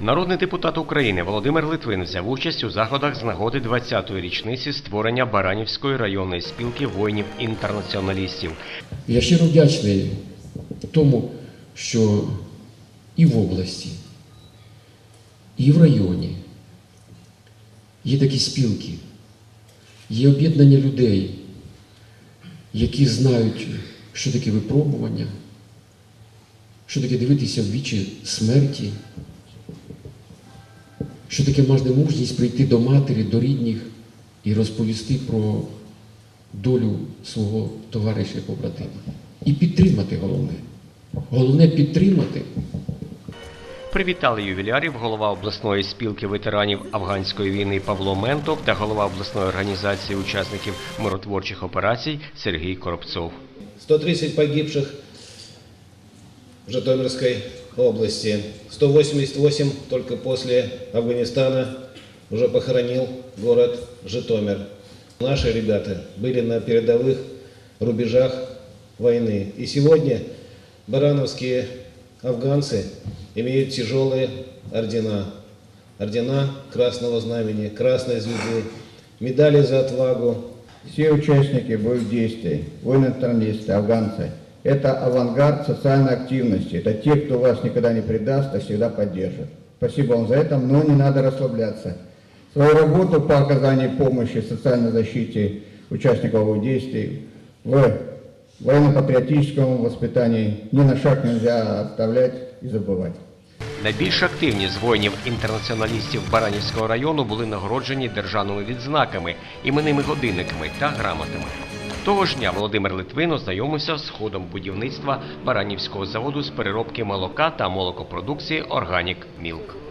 Народний депутат України Володимир Литвин взяв участь у заходах з нагоди 20-ї річниці створення Баранівської районної спілки воїнів-інтернаціоналістів. Я щиро вдячний тому, що і в області, і в районі є такі спілки, є об'єднання людей, які знають, що таке випробування, що таке дивитися в вічі смерті, що таке мати мужність прийти до матері, до рідних і розповісти про долю свого товариша і побратима. І підтримати головне. Головне підтримати. Привітали ювілярів голова обласної спілки ветеранів афганської війни Павло Ментов та голова обласної організації учасників миротворчих операцій Сергій Коробцов. 130 погибших в Житомирской области. 188 только после Афганистана уже похоронил город Житомир. Наши ребята были на передовых рубежах войны. И сегодня барановские афганцы имеют тяжелые ордена. Ордена Красного Знамени, Красной Звезды, медали за отвагу, Все участники боевых действий, воины-националисты, афганцы, это авангард социальной активности. Это те, кто вас никогда не предаст, а всегда поддержит. Спасибо вам за это, но не надо расслабляться. Свою работу по оказанию помощи социальной защите участников боевых действий в военно-патриотическом воспитании ни на шаг нельзя оставлять и забывать. Найбільш активні з воїнів-інтернаціоналістів Баранівського району були нагороджені державними відзнаками, іменними годинниками та грамотами. Того ж дня Володимир Литвин ознайомився з ходом будівництва Баранівського заводу з переробки молока та молокопродукції Органік Мілк.